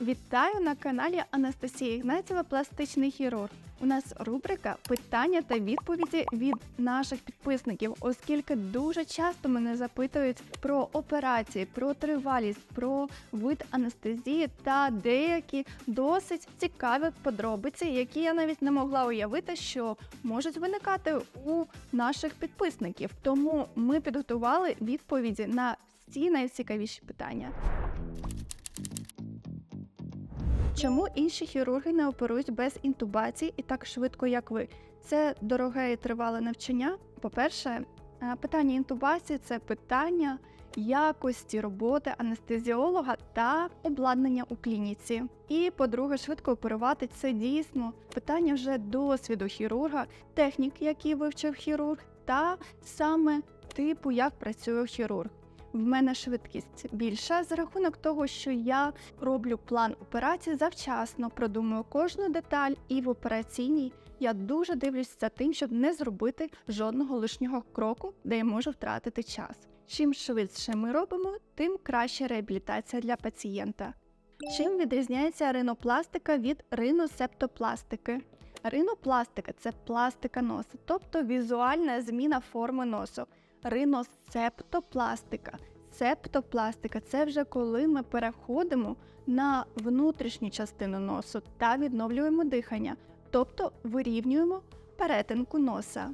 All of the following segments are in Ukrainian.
Вітаю на каналі Анастасія Ігнатєва, пластичний хірург. У нас рубрика питання та відповіді від наших підписників, оскільки дуже часто мене запитують про операції, про тривалість, про вид анестезії та деякі досить цікаві подробиці, які я навіть не могла уявити, що можуть виникати у наших підписників. Тому ми підготували відповіді на всі найцікавіші питання. Чому інші хірурги не оперують без інтубації і так швидко, як ви? Це дороге і тривале навчання. По-перше, е, питання інтубації це питання якості роботи анестезіолога та обладнання у клініці. І по-друге, швидко оперувати це дійсно питання вже досвіду хірурга, технік, які вивчив хірург, та саме типу, як працює хірург. В мене швидкість більша за рахунок того, що я роблю план операції завчасно, продумую кожну деталь, і в операційній я дуже дивлюсь за тим, щоб не зробити жодного лишнього кроку, де я можу втратити час. Чим швидше ми робимо, тим краща реабілітація для пацієнта. Чим відрізняється ринопластика від риносептопластики? Ринопластика це пластика носу, тобто візуальна зміна форми носу риносептопластика. Септопластика це вже коли ми переходимо на внутрішню частину носу та відновлюємо дихання, тобто вирівнюємо перетинку носа.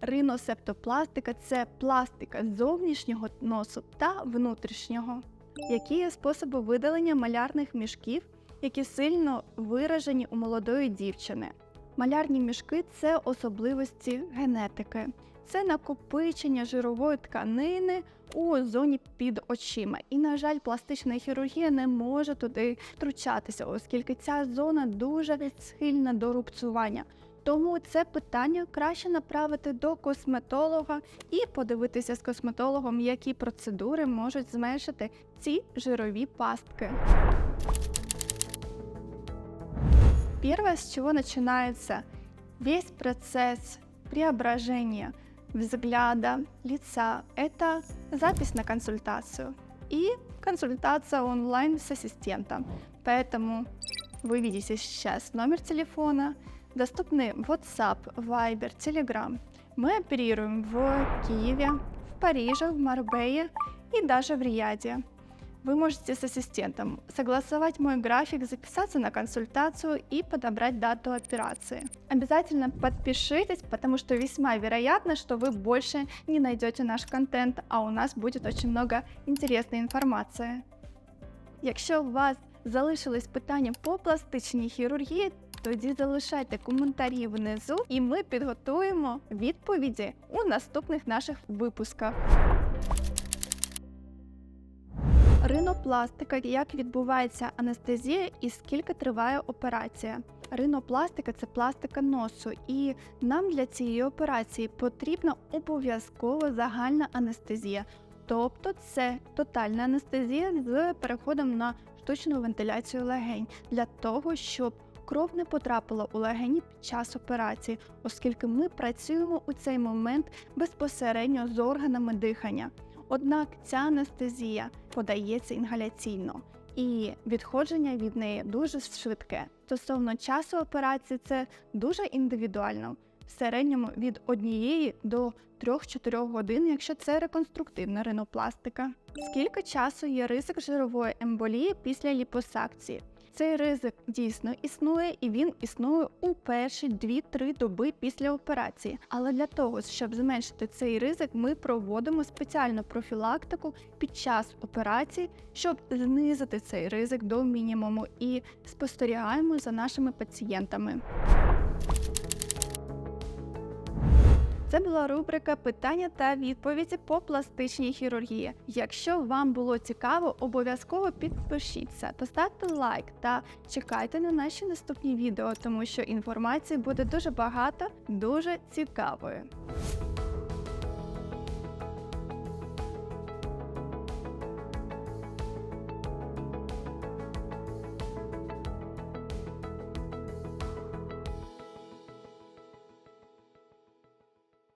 Риносептопластика це пластика зовнішнього носу та внутрішнього. Які є способи видалення малярних мішків, які сильно виражені у молодої дівчини? Малярні мішки це особливості генетики це накопичення жирової тканини у зоні під очима. І, на жаль, пластична хірургія не може туди втручатися, оскільки ця зона дуже схильна до рубцювання. Тому це питання краще направити до косметолога і подивитися з косметологом, які процедури можуть зменшити ці жирові пастки. Первое, с чего начинается весь процесс преображения взгляда, лица. Это запись на консультацию и консультация онлайн с ассистентом. Поэтому вы видите сейчас номер телефона, доступны WhatsApp, Viber, Telegram. Мы оперируем в Киеве, в Париже, в Марбее и даже в Рияде. Вы можете с ассистентом согласовать мой график, записаться на консультацию и подобрать дату операции. Обязательно подпишитесь, потому что весьма вероятно, что вы больше не найдете наш контент, а у нас будет очень много интересной информации. Якщо у вас залишились питання по пластичній хірургії, тоді залишайте коментарі внизу, і ми підготуємо відповіді у наступних наших випусках. Ринопластика, як відбувається анестезія і скільки триває операція. Ринопластика це пластика носу, і нам для цієї операції потрібна обов'язково загальна анестезія. Тобто це тотальна анестезія з переходом на штучну вентиляцію легень для того, щоб кров не потрапила у легені під час операції, оскільки ми працюємо у цей момент безпосередньо з органами дихання. Однак ця анестезія подається інгаляційно, і відходження від неї дуже швидке. Стосовно часу операції, це дуже індивідуально. В середньому від однієї до 3-4 годин, якщо це реконструктивна ринопластика. Скільки часу є ризик жирової емболії після ліпосакції? Цей ризик дійсно існує, і він існує у перші 2-3 доби після операції. Але для того, щоб зменшити цей ризик, ми проводимо спеціальну профілактику під час операції, щоб знизити цей ризик до мінімуму і спостерігаємо за нашими пацієнтами. Це була рубрика Питання та відповіді по пластичній хірургії. Якщо вам було цікаво, обов'язково підпишіться, поставте лайк та чекайте на наші наступні відео, тому що інформації буде дуже багато, дуже цікавої.